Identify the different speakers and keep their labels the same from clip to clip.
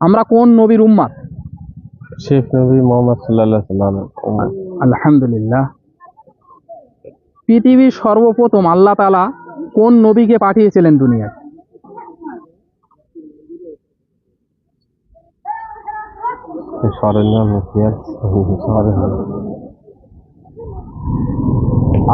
Speaker 1: আমরা কোন নবীর উম্মাদ?
Speaker 2: শেখ নবী মোহাম্মদ সাল্লাহ সাল্লাম
Speaker 1: আলহামদুলিল্লাহ। পৃথিবীর সর্বপ্রথম আল্লাহ তালা কোন নবীকে পাঠিয়েছিলেন দুনিয়ায়?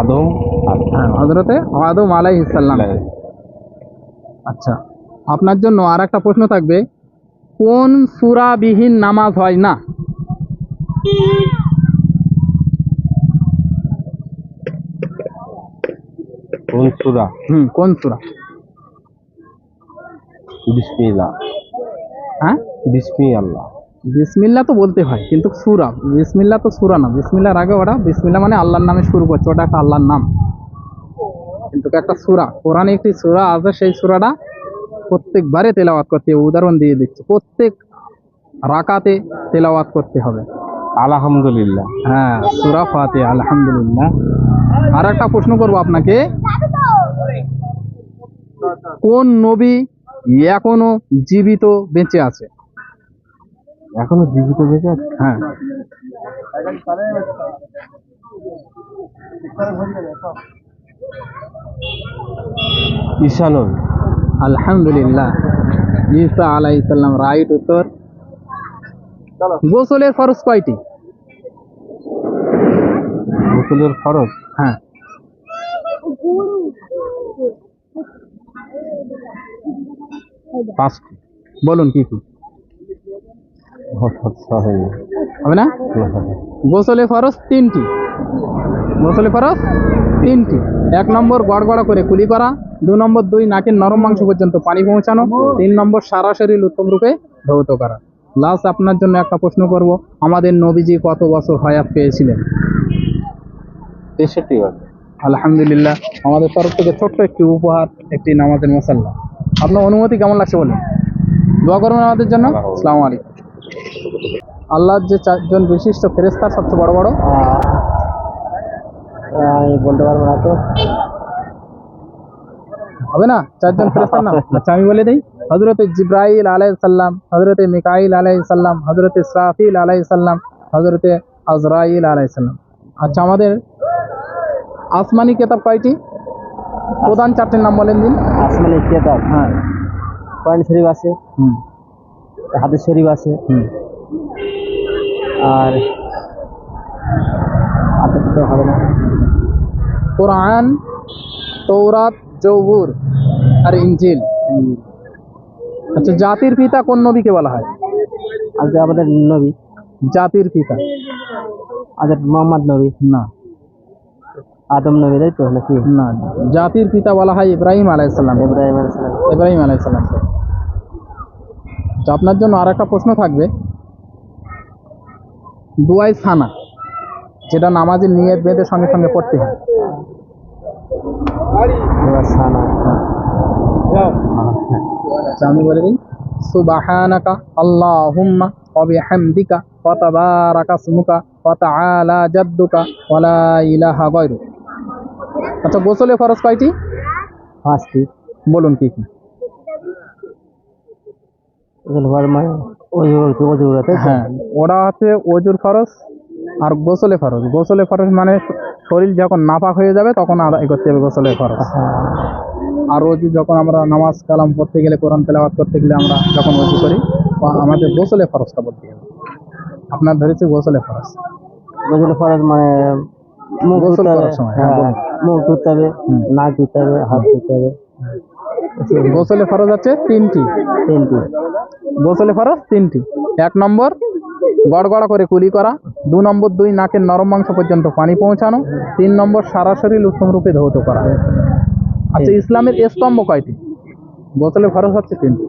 Speaker 2: আদম
Speaker 1: হজরতে আদম আচ্ছা আপনার জন্য আর একটা প্রশ্ন থাকবে। কোন সুরাবিহীন নামাজ হয় না?
Speaker 2: কোন সুরা?
Speaker 1: হুম কোন সুরা?
Speaker 2: বিসমিল্লাহ।
Speaker 1: হ্যাঁ? বিসমিল্লা তো বলতে হয় কিন্তু সুরা বিসমিল্লা তো সুরা না। বিসমিল্লার আগে ওটা বিসমিল্লা মানে আল্লাহর নামে শুরু করছে ওটা একটা আল্লাহর নাম। কিন্তু একটা সুরা কোরআনে একটি সুরা আছে সেই সুরাটা প্রত্যেকবারে তেলাওয়াত করতে হবে উদাহরণ দিয়ে দিচ্ছি প্রত্যেক রাকাতে তেলাওয়াত করতে হবে।
Speaker 2: আলহামদুলিল্লাহ।
Speaker 1: হ্যাঁ সুরা ফাতে আলহামদুলিল্লাহ। আর একটা প্রশ্ন করব আপনাকে। কোন নবী এখনও জীবিত বেঁচে আছে?
Speaker 2: এখনও জীবিত বেঁচে আছে?
Speaker 1: হ্যাঁ।
Speaker 2: ঈশা নবী
Speaker 1: আলহামদুলিল্লাহ। ঈসা আলাইসাল্লাম রাইট উত্তর। গোসলের ফরজ কয়টি?
Speaker 2: গোসলের ফরজ?
Speaker 1: হ্যাঁ।
Speaker 2: পাঁচটি।
Speaker 1: বলুন কি কি? হবে না? গোসলে ফরজ তিনটি। গোসলে ফরজ? তিনটি। এক নম্বর গড়গড়া করে কুলি করা। দু নম্বর দুই নাকের নরম মাংস পর্যন্ত পানি পৌঁছানো। তিন নম্বর সারা শরীর উত্তম রূপে ধৌত করা। লাস্ট আপনার জন্য একটা প্রশ্ন করব। আমাদের নবীজি কত বছর হায়াত পেয়েছিলেন?
Speaker 2: তেষট্টি বছর।
Speaker 1: আলহামদুলিল্লাহ। আমাদের তরফ থেকে ছোট্ট একটি উপহার একটি নামাজের মশাল্লা আপনার অনুমতি কেমন লাগছে বলেন? দোয়া করবেন আমাদের জন্য? আলাইকুম। আল্লাহর যে চারজন বিশিষ্ট ফেরেস্তার সবচেয়ে বড় বড়।
Speaker 2: আমি বলতে পারব না তো।
Speaker 1: হবে না? চারজন ফেরেস্তার নাম? আচ্ছা আমি বলে দিই হজরতে জিব্রাইল আলাই সাল্লাম হজরতে মিকাইল আলাই সাল্লাম হজরতে ইসরাফিল আলাই সাল্লাম হজরতে আজরাইল আলাই সাল্লাম আচ্ছা আমাদের আসমানি কেতাব কয়টি? প্রধান চারটির নাম বলেন দিন।
Speaker 2: আসমানি কেতাব।
Speaker 1: হ্যাঁ।
Speaker 2: কোরআন শরীফ আছে।
Speaker 1: হুম।
Speaker 2: হাদিস শরীফ আছে।
Speaker 1: হুম।
Speaker 2: আর আর তো হবে না।
Speaker 1: কোরআন তৌরাত জৌবুর আর ইঞ্জিল আচ্ছা জাতির পিতা কোন নবীকে বলা হয়?
Speaker 2: আজকে আমাদের নবী।
Speaker 1: জাতির পিতা।
Speaker 2: আজকে মোহাম্মদ নবী।
Speaker 1: না।
Speaker 2: আদম নবী তাই তো নাকি?
Speaker 1: না জাতির পিতা বলা হয় ইব্রাহিম আলাইসাল্লাম
Speaker 2: ইব্রাহিম আলাইসালাম
Speaker 1: ইব্রাহিম আলাইসাল্লাম তো আপনার জন্য আর একটা প্রশ্ন থাকবে। দুয়াই সানা যেটা নামাজের নিয়ত বেঁধে সঙ্গে সঙ্গে পড়তে হয়। আচ্ছা, আমি বলে দিই। সুবাহানাকা আল্লাহুম্মা ওয়া বিহামদিকা ওয়া তাবারাকা ইসমুকা ওয়া তাআলা জাদ্দুকা ওয়া লা ইলাহা গায়রুক। আচ্ছা গোসলে ফরজ কয়টি?
Speaker 2: পাঁচটি।
Speaker 1: বলুন কি
Speaker 2: মানে?
Speaker 1: হ্যাঁ ওরা হচ্ছে ওজুর ফরজ আর গোসলে ফরজ। গোসলে ফরজ মানে শরীর যখন নাপাক হয়ে যাবে তখন আদায় করতে হবে গোসলে ফরজ
Speaker 2: হ্যাঁ।
Speaker 1: আর অজু যখন আমরা নামাজ কালাম পড়তে গেলে কোরআন তেলাওয়াত করতে গেলে আমরা যখন অজু করি আমাদের গোসলে ফরজটা বলতে হবে আপনার ধরেছে গোসলে ফরজ
Speaker 2: ওজুর ফরজ মানে মুখ ধুতে হবে
Speaker 1: হ্যাঁ,
Speaker 2: হ্যাঁ,
Speaker 1: বলুন।
Speaker 2: মুখ ধুতে হবে নাক ধুতে হবে হাত ধুতে হবে।
Speaker 1: গোসলে ফরজ আছে তিনটি।
Speaker 2: তিনটি।
Speaker 1: গোসলে ফরজ তিনটি। এক নম্বর গড়গড়া করে কুলি করা দু নম্বর দুই নাকের নরম মাংস পর্যন্ত পানি পৌঁছানো। তিন নম্বর সারা শরীর উত্তম রূপে ধৌত করা। আচ্ছা ইসলামের স্তম্ভ কয়টি? বোতলে খরচ হচ্ছে তিনটি।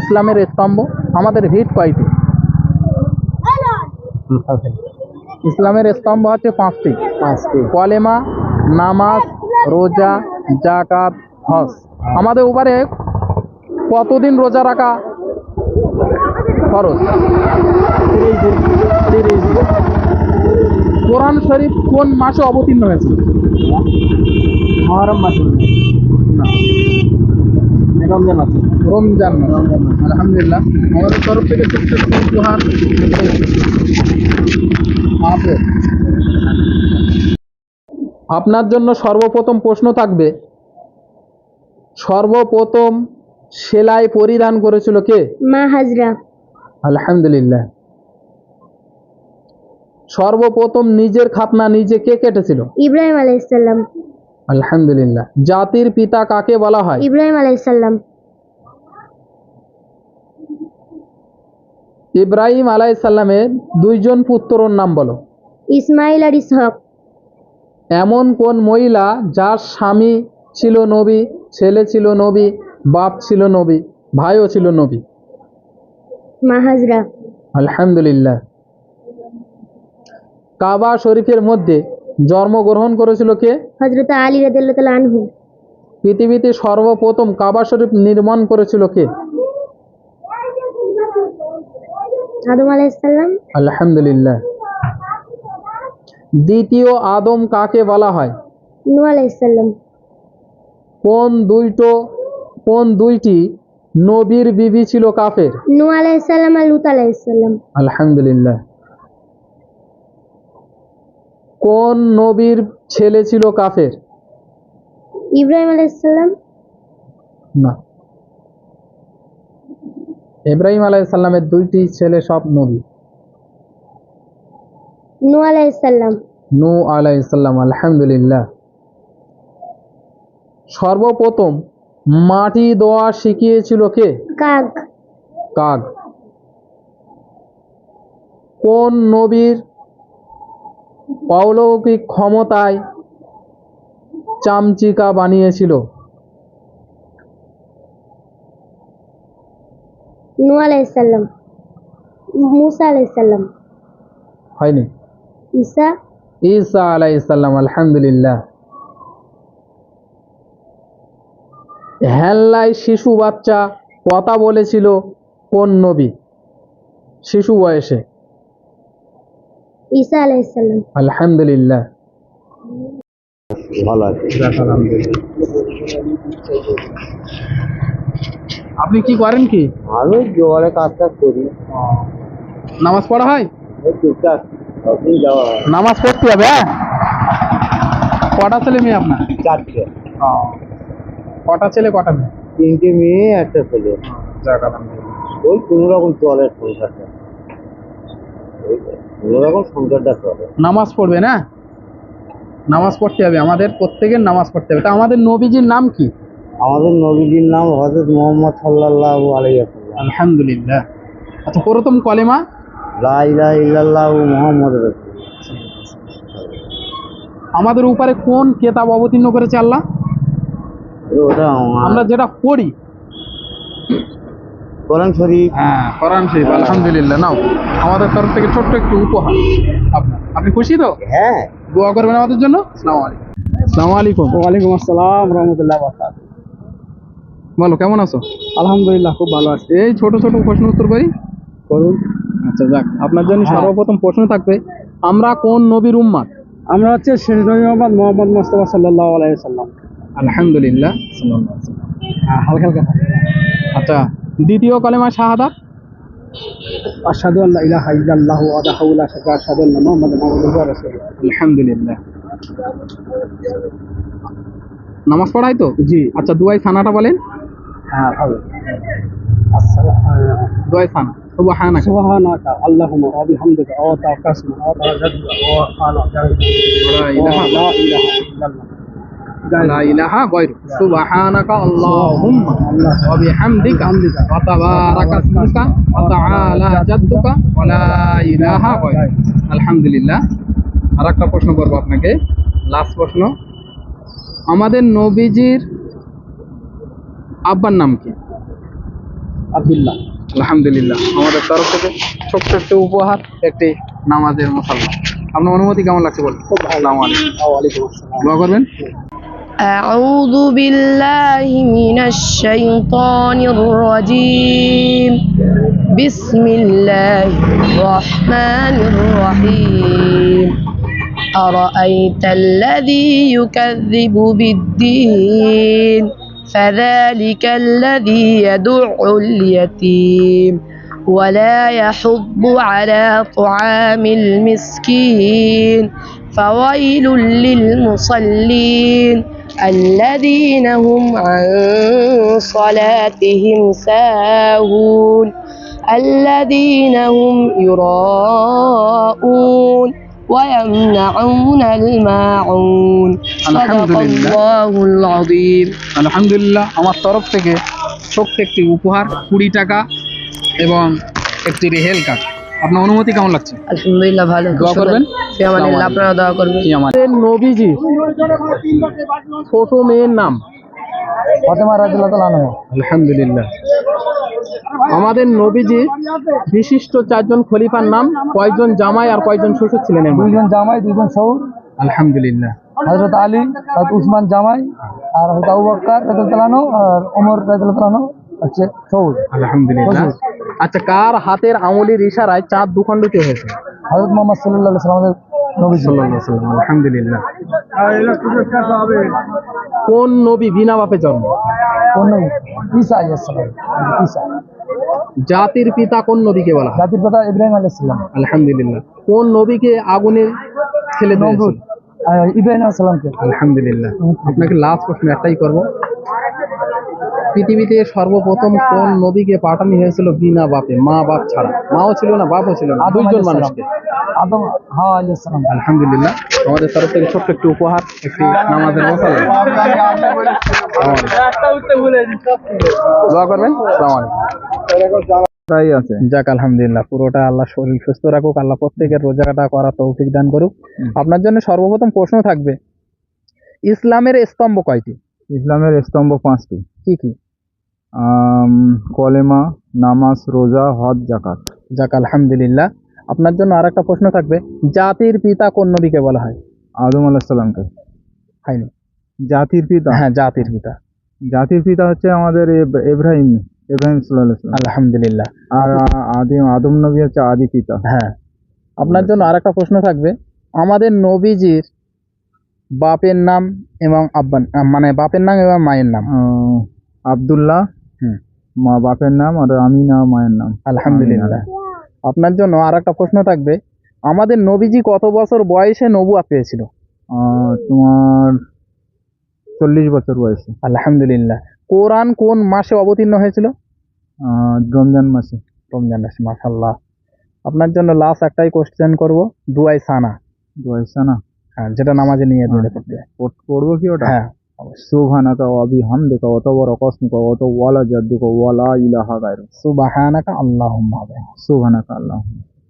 Speaker 1: ইসলামের স্তম্ভ আমাদের ভিট কয়টি? ইসলামের স্তম্ভ হচ্ছে পাঁচটি।
Speaker 2: পাঁচটি।
Speaker 1: কলেমা নামাজ রোজা জাকাত হজ। আমাদের উপরে কতদিন রোজা রাখা? দিন কোরআন শরীফ কোন মাসে অবতীর্ণ হয়েছিল
Speaker 2: মহরম মাসে।
Speaker 1: না।
Speaker 2: রমজান মাসে।
Speaker 1: রমজান আলহামদুলিল্লাহ। আমাদের তরফ থেকে উপহার। আপনার জন্য সর্বপ্রথম প্রশ্ন থাকবে সর্বপ্রথম সেলাই পরিধান করেছিল কে?
Speaker 3: মা হাজরা।
Speaker 1: আলহামদুলিল্লাহ। সর্বপ্রথম নিজের খাতনা নিজে কে কেটেছিল?
Speaker 3: ইব্রাহিম আলাইসাল্লাম
Speaker 1: আলহামদুলিল্লাহ। জাতির পিতা কাকে বলা হয়?
Speaker 3: ইব্রাহিম আলাইসাল্লাম
Speaker 1: ইব্রাহিম আলাইসাল্লামের দুইজন পুত্রর নাম বলো।
Speaker 3: ইসমাইল আর ইসহক।
Speaker 1: এমন কোন মহিলা যার স্বামী ছিল নবী ছেলে ছিল নবী বাপ ছিল নবী ভাইও ছিল নবী?
Speaker 3: মা হাজরা।
Speaker 1: আলহামদুলিল্লাহ। কাবা শরীফের মধ্যে জন্মগ্রহণ করেছিল কে?
Speaker 3: হজরত আলী রাদিয়াল্লাহু আনহু।
Speaker 1: পৃথিবীতে সর্বপ্রথম কাবা শরীফ নির্মাণ করেছিল কে?
Speaker 3: আদম আলাইসাল্লাম
Speaker 1: আলহামদুলিল্লাহ। দ্বিতীয় আদম কাকে বলা হয়?
Speaker 3: নূহ আলাইসাল্লাম
Speaker 1: কোন দুইটো কোন দুইটি নবীর বিবি ছিল কাফের?
Speaker 3: নূহ আলাইসাল্লাম আর লুত আলাইসাল্লাম
Speaker 1: আলহামদুলিল্লাহ। কোন নবীর ছেলে ছিল কাফের?
Speaker 3: ইব্রাহিম আলাইসাল্লাম
Speaker 1: না। ইব্রাহিম আলাইসাল্লামের দুইটি ছেলে সব নবী।
Speaker 3: নূহ আলাইসাল্লাম
Speaker 1: নূ আলাইসাল্লাম আলহামদুলিল্লাহ। সর্বপ্রথম মাটি দোয়া শিখিয়েছিল কে?
Speaker 3: কাক।
Speaker 1: কাক। কোন নবীর অলৌকিক ক্ষমতায় চামচিকা বানিয়েছিল?
Speaker 3: নূহ আলাইসাল্লাম মুসা আলাইসাল্লাম
Speaker 1: হয়নি।
Speaker 3: ঈসা।
Speaker 1: ঈসা আলাইসাল্লাম আলহামদুলিল্লাহ। হেল্লায় শিশু বাচ্চা কথা বলেছিল কোন নবী? শিশু বয়সে?
Speaker 3: ঈসা
Speaker 1: আলহামদুলিল্লাহ।
Speaker 4: ভালো
Speaker 1: আপনি কি করেন কি?
Speaker 4: আমি জোয়ারে কাজ টাজ করি।
Speaker 1: নামাজ পড়া হয়?
Speaker 4: হয়।
Speaker 1: নামাজ পড়তে হবে হ্যাঁ? কটা ছেলে মেয়ে আপনার?
Speaker 4: চারটে।
Speaker 1: কটা ছেলে কটা মেয়ে?
Speaker 4: তিনটে মেয়ে একটা ছেলে। ওই কোনো রকম চলে সংসারটা। ওই কোনো রকম সংসারটা চলে।
Speaker 1: নামাজ পড়বে না? নামাজ পড়তে হবে। আমাদের প্রত্যেকের নামাজ পড়তে হবে। তা আমাদের নবীজির নাম কি?
Speaker 4: আমাদের নবীজির নাম হজরত মোহাম্মদ সাল্লাহ আলাইসাল্লাম
Speaker 1: আলহামদুলিল্লাহ। আচ্ছা প্রথম কলেমা?
Speaker 4: লা ইলাহা ইল্লাল্লাহু মুহাম্মদ রাসূল
Speaker 1: আমাদের উপরে কোন কেতাব অবতীর্ণ করেছে আল্লাহ?
Speaker 4: ওটা আমরা।
Speaker 1: যেটা পড়ি
Speaker 4: কোরআন শরীফ?
Speaker 1: হ্যাঁ কোরআন শরীফ আলহামদুলিল্লাহ। নাও আমাদের তরফ থেকে ছোট্ট একটু উপহার। আপনি খুশি তো?
Speaker 4: হ্যাঁ।
Speaker 1: দোয়া করবেন আমাদের জন্য? আসসালামু আলাইকুম।
Speaker 4: ওয়ালাইকুম আসসালাম রহমতুল্লাহ বরকাত
Speaker 1: বলো কেমন আছো?
Speaker 4: আলহামদুলিল্লাহ খুব ভালো আছি।
Speaker 1: এই ছোট ছোট প্রশ্ন উত্তর করি?
Speaker 4: করুন।
Speaker 1: আচ্ছা যাক আপনার জন্য
Speaker 4: হ্যাঁ।
Speaker 1: সর্বপ্রথম প্রশ্ন থাকবে আমরা কোন নবীর উম্মাদ?
Speaker 4: আমরা হচ্ছে শেষ নবী মোহাম্মদ মোহাম্মদ মুস্তাফা সাল্লাহ আলাইসাল্লাম
Speaker 1: আলহামদুলিল্লাহ।
Speaker 4: হালকা হালকা
Speaker 1: আচ্ছা দ্বিতীয় কলেমা শাহাদাত
Speaker 4: আশহাদু আল্লা ইলাহা ইল্লাল্লাহু ওয়াহদাহু লা শারীকা লাহু আশহাদু আন্না মুহাম্মাদান আবদুহু ওয়া রাসূলুহু।
Speaker 1: আলহামদুলিল্লাহ। নামাজ পড়াই তো?
Speaker 4: জি।
Speaker 1: আচ্ছা দুয়াই সানাটা বলেন।
Speaker 4: হ্যাঁ হবে
Speaker 1: দুয়াই সানা। সুবহানাকা।
Speaker 4: সুবহানাকা আল্লাহুম্মা ওয়া বিহামদিকা ওয়া তাকাসমু ওয়া তাআজ্জাদু ওয়া আলা
Speaker 1: লা ইলাহা
Speaker 4: ইল্লাল্লাহ।
Speaker 1: ইলাহা গায়রু প্রশ্ন করব আপনাকে। লাস্ট প্রশ্ন। আমাদের নবীজির আব্বার নাম কি?
Speaker 4: আব্দুল্লাহ।
Speaker 1: আলহামদুলিল্লাহ। আমাদের তরফ থেকে ছোট্ট একটি উপহার একটি নামাজের মশাল্লা আপনার অনুমতি কেমন লাগছে আলাইকুম।
Speaker 4: ওয়ালাইকুম
Speaker 1: দোয়া করবেন?
Speaker 5: أعوذ بالله من الشيطان الرجيم. بسم الله الرحمن الرحيم. أرأيت الذي يكذب بالدين؟ فذلك الذي يدع اليتيم. ولا يحض على طعام المسكين. فويل للمصلين. الذين هم عن صلاتهم ساهون الذين هم يراءون ويمنعون الماعون
Speaker 1: الحمد
Speaker 5: صدق
Speaker 1: لله.
Speaker 5: الله العظيم
Speaker 1: আলহামদুলিল্লাহ আমার তরফ থেকে ছোট্ট একটি উপহার কুড়ি টাকা এবং একটি রেহেল কার্ড আপনার অনুমতি কেমন লাগছে?
Speaker 5: আলহামদুলিল্লাহ ভালো।
Speaker 1: দোয়া করবেন?
Speaker 5: ফিয়ামানিল্লাহ আপনারা দোয়া করবেন।
Speaker 1: নবীজি ছোট মেয়ের নাম।
Speaker 2: ফতেমা রাজুল্লাহ আনহা।
Speaker 1: আলহামদুলিল্লাহ। আমাদের নবীজি বিশিষ্ট চারজন খলিফার নাম কয়জন জামাই আর কয়জন শ্বশুর ছিলেন?
Speaker 2: দুইজন জামাই দুইজন শহর
Speaker 1: আলহামদুলিল্লাহ।
Speaker 2: হজরত আলী হজরত উসমান জামাই আর হজরত আবু বক্কর রাজুল্লাহ আর ওমর রাজুল্লাহ হচ্ছে শহর
Speaker 1: আলহামদুলিল্লাহ। আচ্ছা কার হাতের আঙুলের ইশারায় চাঁদ দুখণ্ডিত হয়েছে?
Speaker 2: হজরত মোহাম্মদ সাল্লাহ সাল্লামের নবী
Speaker 1: সাল্লাল্লাহু আলাইহি ওয়াসাল্লাম, আলহামদুলিল্লাহ। কোন নবী বিনা বাপে জন্ম?
Speaker 2: কোন নবী? ঈসা আলাইহিসসালাম ঈসা।
Speaker 1: জাতির পিতা কোন নবীকে বলা
Speaker 2: জাতির পিতা ইব্রাহিম আলাইহিসসালাম
Speaker 1: আলহামদুলিল্লাহ। কোন নবীকে আগুনে ছেলে
Speaker 2: আর ইব্রাহিম আলাইহিসসালামকে
Speaker 1: আলহামদুলিল্লাহ। আপনাকে লাস্ট প্রশ্ন একটাই করব। পৃথিবীতে সর্বপ্রথম কোন নবীকে পাঠানো হয়েছিল বিনা বাপে? মা বাপ ছাড়া। মাও ছিল না বাপও ছিল না দুইজন মানুষকে।
Speaker 2: আদম হাওয়া আলাইহিসসালাম
Speaker 1: আলহামদুলিল্লাহ। আমাদের তরফ থেকে ছোট্ট একটি উপহার একটি নামাজের মশালা। দোয়া করবেন? আসসালামু আলাইকুম।
Speaker 2: তাই আছে।
Speaker 1: যাক আলহামদুলিল্লাহ পুরোটা আল্লাহ শরীর সুস্থ রাখুক আল্লাহ প্রত্যেকের রোজাটা করা তৌফিক দান করুক। আপনার জন্য সর্বপ্রথম প্রশ্ন থাকবে ইসলামের স্তম্ভ কয়টি?
Speaker 2: ইসলামের স্তম্ভ পাঁচটি।
Speaker 1: কি কি?
Speaker 2: কলেমা নামাজ রোজা হজ জাকাত
Speaker 1: যাক আলহামদুলিল্লাহ। আপনার জন্য আর একটা প্রশ্ন থাকবে। জাতির পিতা কোন নবীকে বলা হয়?
Speaker 2: আদম আলাহিসাল্লামকে
Speaker 1: হয়নি।
Speaker 2: জাতির পিতা?
Speaker 1: হ্যাঁ জাতির পিতা।
Speaker 2: জাতির পিতা হচ্ছে আমাদের এব- ইব্রাহিম ইব্রাহিম সাল্লাহ
Speaker 1: আলহামদুলিল্লাহ।
Speaker 2: আর আদিম আদম নবী হচ্ছে আদি পিতা।
Speaker 1: হ্যাঁ। আপনার জন্য আর একটা প্রশ্ন থাকবে। আমাদের নবীজির বাপের নাম এবং আব্বান মানে বাপের নাম এবং মায়ের নাম।
Speaker 2: আবদুল্লাহ মা বাপের নাম আর আমিনা মায়ের নাম।
Speaker 1: আলহামদুলিল্লাহ। আপনার জন্য আর একটা প্রশ্ন থাকবে। আমাদের নবীজি কত বছর বয়সে নবুয়া পেয়েছিল?
Speaker 2: তোমার চল্লিশ বছর বয়সে।
Speaker 1: আলহামদুলিল্লাহ। কোরআন কোন মাসে অবতীর্ণ হয়েছিল?
Speaker 2: রমজান মাসে।
Speaker 1: রমজান মাসে মাশাল্লাহ আপনার জন্য লাস্ট একটাই কোশ্চেন করব। দুয়াই সানা।
Speaker 2: দুয়াই না
Speaker 1: হ্যাঁ যেটা নামাজে নিয়ে দৌড়ে পড়তে
Speaker 2: পড়ব কি ওটা?
Speaker 1: হ্যাঁ
Speaker 2: সুবহানাকা ওয়া বিহামদিকা ওয়া তাবারাকাসমুকা ওয়া তাওয়ালা জাদ্দুকা ওয়া লা ইলাহা গায়রুক
Speaker 1: সুবহানাকা আল্লাহুম্মা
Speaker 2: সুবহানাকা আল্লাহ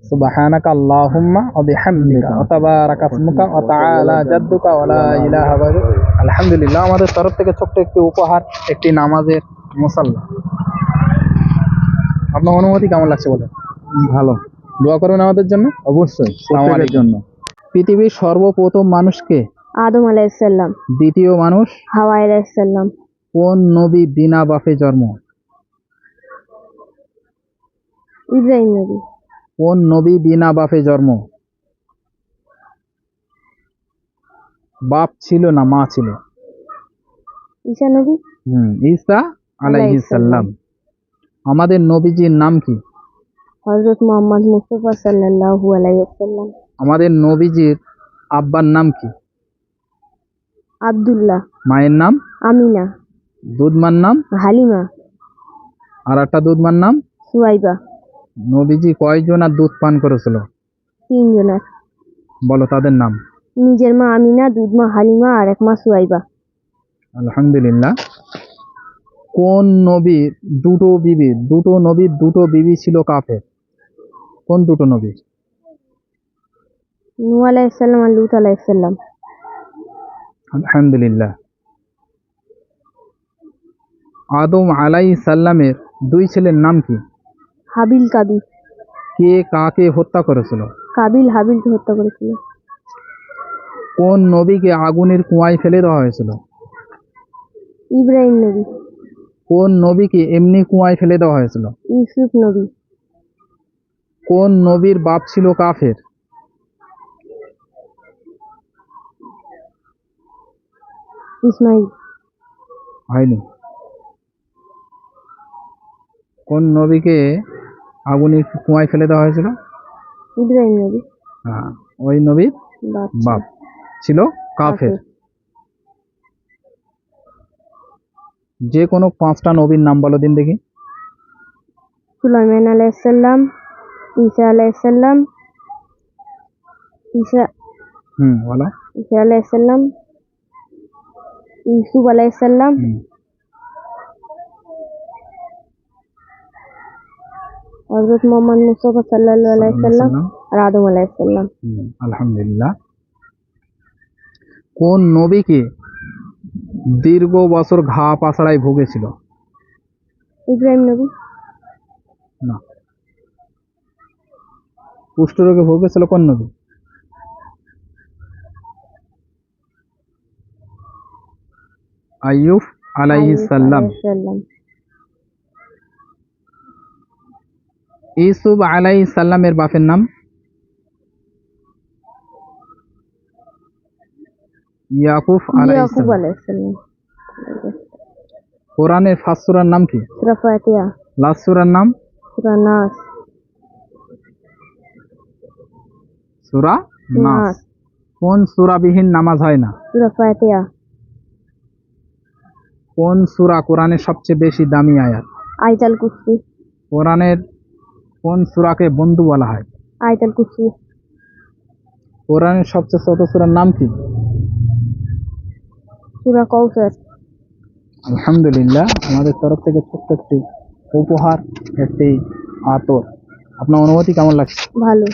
Speaker 1: সুবহানাকা আল্লাহুম্মা ওয়া বিহামদিকা ওয়া তাবারাকা ইসমুকা ওয়া তাআলা জাদ্দুকা ওয়া লা ইলাহা গায়রুক আলহামদুলিল্লাহ আমাদের তরফ থেকে ছোট্ট একটি উপহার একটি নামাজের মুসাল্লা। আপনার অনুমতি কেমন লাগছে বলেন?
Speaker 2: ভালো।
Speaker 1: দোয়া করবেন আমাদের জন্য?
Speaker 2: অবশ্যই
Speaker 1: আমাদের
Speaker 2: জন্য।
Speaker 1: পৃথিবীর সর্বপ্রথম মানুষকে?
Speaker 6: আদম আলাইসাল্লাম
Speaker 1: দ্বিতীয় মানুষ?
Speaker 6: হাওয়া আলাইসাল্লাম
Speaker 1: কোন নবী বিনা বাপে জন্ম?
Speaker 6: ইব্রাহিম নবী।
Speaker 1: কোন নবী বিনা বাপে জন্ম? বাপ ছিল না মা ছিল?
Speaker 6: ঈশা নবী?
Speaker 1: হুম ঈসা আলাইহিস সালাম। আমাদের নবীজির নাম কি?
Speaker 6: হজরত মোহাম্মদ মুস্তফা সাল্লাল্লাহু আলাইসাল্লাম
Speaker 1: আমাদের নবীজির আব্বার নাম কি?
Speaker 6: আব্দুল্লাহ।
Speaker 1: মায়ের নাম?
Speaker 6: আমিনা।
Speaker 1: দুধমার নাম?
Speaker 6: হালিমা।
Speaker 1: আর একটা দুধমার নাম?
Speaker 6: সুয়াইবা।
Speaker 1: নবীজি কয়জন আর দুধ পান করেছিল?
Speaker 6: তিনজনার
Speaker 1: বলো তাদের নাম।
Speaker 6: নিজের মা আমিনা দুধ মা হালিমা আর এক মা সুয়াইবা।
Speaker 1: আলহামদুলিল্লাহ। কোন নবীর দুটো বিবি দুটো নবীর দুটো বিবি ছিল কাফের? কোন দুটো নবীর
Speaker 6: নূ আলাইসাল্লাম আর লুত আলাইসাল্লাম
Speaker 1: আলহামদুলিল্লাহ। আদম আলাই সাল্লামের দুই ছেলের নাম কি?
Speaker 6: হাবিল কাবিল।
Speaker 1: কে কাকে হত্যা করেছিল?
Speaker 6: কাবিল হাবিলকে হত্যা করেছিল।
Speaker 1: কোন নবীকে আগুনের কুয়ায় ফেলে দেওয়া হয়েছিল?
Speaker 6: ইব্রাহিম নবী।
Speaker 1: কোন নবীকে এমনি কুয়ায় ফেলে দেওয়া হয়েছিল?
Speaker 6: ইউসুফ নবী।
Speaker 1: কোন নবীর বাপ ছিল কাফের?
Speaker 6: ইসমাইল।
Speaker 1: হয়নি। কোন নবীকে আগুনে কুয়ায় ফেলে দেওয়া হয়েছিল?
Speaker 6: ইব্রাহিম নবী।
Speaker 1: হ্যাঁ ওই নবীর বাপ ছিল। কাফের। যে কোনো পাঁচটা নবীর নাম বলো দিন দেখি।
Speaker 6: সুলাইমান আলাইসাল্লাম ঈসা আলাইসাল্লাম ঈসা
Speaker 1: হুম বলো।
Speaker 6: ঈসা আলাইসাল্লাম ইউসুফ আলাইসাল্লাম হজরত মোহাম্মদ মুস্তফা সাল্লাহ আলাইসাল্লাম আর আদম আলাইসাল্লাম
Speaker 1: হুম, আলহামদুলিল্লাহ। কোন নবীকে দীর্ঘ বছর ঘা পাছড়ায় ভুগেছিল?
Speaker 6: ইব্রাহিম নবী।
Speaker 1: না। কুষ্ঠরোগে ভুগেছিল কোন নবী? আইয়ুব আলাইহিস সালাম
Speaker 6: আলাইসাল্লাম
Speaker 1: ইউসুফ আলাইহিস বাপের নাম? ইয়াকুব আলাইহিস সালাম।
Speaker 6: আলাইসাল্লাম
Speaker 1: কোরআনের ফার্স্ট সূরার নাম কি?
Speaker 6: সূরা ফাতিহা।
Speaker 1: লাস্ট সূরার নাম?
Speaker 6: সূরা নাস।
Speaker 1: সূরা নাস।
Speaker 6: নাস।
Speaker 1: কোন সূরাবিহীন নামাজ হয় না?
Speaker 6: সূরা ফাতিহা।
Speaker 1: কোন সূরা কোরআনের সবচেয়ে বেশি দামি আয়াত?
Speaker 6: আইতাল কুসি
Speaker 1: কোরআনের কোন সূরাকে বন্ধু বলা হয়?
Speaker 6: আইতাল কুসি
Speaker 1: কোরআনের সবচেয়ে ছোট সূরার নাম কি?
Speaker 6: সূরা কৌসার
Speaker 1: আলহামদুলিল্লাহ আমাদের তরফ থেকে ছোট্ট একটি উপহার একটি আতর। আপনার অনুভূতি কেমন লাগছে?
Speaker 6: ভালো।